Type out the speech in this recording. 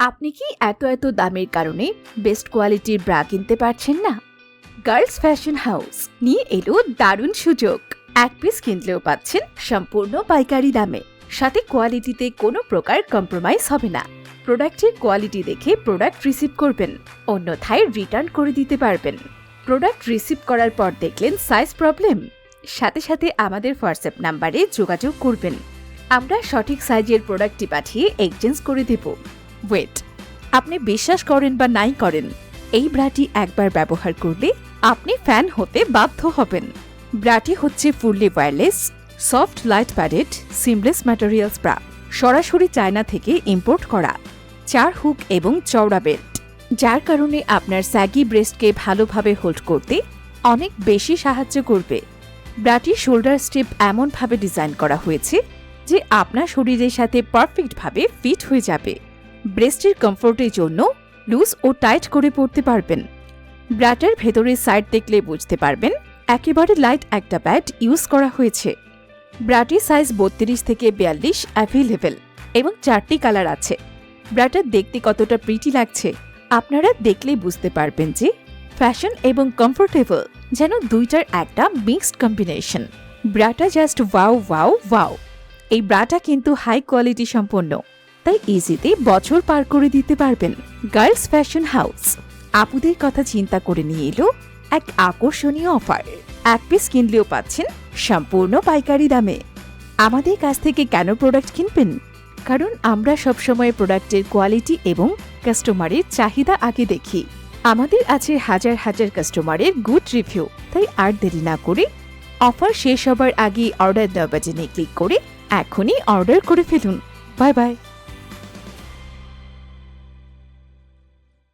আপনি কি এত এত দামের কারণে বেস্ট কোয়ালিটির ব্রা কিনতে পারছেন না? গার্লস ফ্যাশন হাউস নিয়ে এলো দারুণ সুযোগ। এক পিস কিনলেও পাচ্ছেন সম্পূর্ণ পাইকারি দামে। সাথে কোয়ালিটিতে কোনো প্রকার কম্প্রোমাইজ হবে না। প্রোডাক্টের কোয়ালিটি দেখে প্রোডাক্ট রিসিভ করবেন। অন্যথায় রিটার্ন করে দিতে পারবেন। প্রোডাক্ট রিসিভ করার পর দেখলেন সাইজ প্রবলেম সাথে সাথে আমাদের হোয়াটসঅ্যাপ নাম্বারে যোগাযোগ করবেন। আমরা সঠিক সাইজের প্রোডাক্টটি পাঠিয়ে এক্সচেঞ্জ করে দেব। ওয়েট আপনি বিশ্বাস করেন বা নাই করেন, এই ব্রাটি একবার ব্যবহার করলে আপনি ফ্যান হতে বাধ্য হবেন। ব্রাটি হচ্ছে fully wireless soft light padded seamless materials bra সরাসরি চায়না থেকে ইম্পোর্ট করা চার হুক এবং চওড়া বেল্ট যার কারণে আপনার স্যাগি ব্রেস্টকে ভালোভাবে হোল্ড করতে অনেক বেশি সাহায্য করবে। ব্রাটির শোল্ডার স্ট্রিপ এমনভাবে ডিজাইন করা হয়েছে যে আপনার শরীরের সাথে পারফেক্টভাবে ফিট হয়ে যাবে। ব্রেস্টের কমফোর্টের জন্য লুজ ও টাইট করে পড়তে পারবেন। ব্রাটার ভেতরের সাইড দেখলে বুঝতে পারবেন, একেবারে লাইট একটা প্যাড ইউজ করা হয়েছে। ব্রাটির সাইজ বত্রিশ থেকে বিয়াল্লিশ অ্যাভেলেবেল এবং চারটি কালার আছে। ব্রাটার দেখতে কতটা প্রিটি লাগছে, আপনারা দেখলেই বুঝতে পারবেন যে ফ্যাশন এবং কমফোর্টেবল যেন দুইটার একটা মিক্সড কম্বিনেশন ব্রাটা জাস্ট ওয়াও ওয়াও ওয়াও এই ব্রাটা কিন্তু হাই কোয়ালিটি সম্পন্ন। তাই ইজিতে বছর পার করে দিতে পারবেন। Girls fashion house. আপুদের কথা চিন্তা করে নিয়ে এলো এক আকর্ষণীয় অফার। এক পিস কিনলেও পাচ্ছেন সম্পূর্ণ পাইকারি দামে। আমাদের কাছ থেকে কেন প্রোডাক্ট কিনবেন? কারণ আমরা সবসময় প্রোডাক্টের কোয়ালিটি এবং কাস্টমারের চাহিদা আগে দেখি। আমাদের আছে হাজার হাজার কাস্টমারের গুড রিভিউ। তাই আর দেরি না করে অফার শেষ হবার আগে অর্ডার দেওয়া বাটনে ক্লিক করে এখনই অর্ডার করে ফেলুন। Bye bye.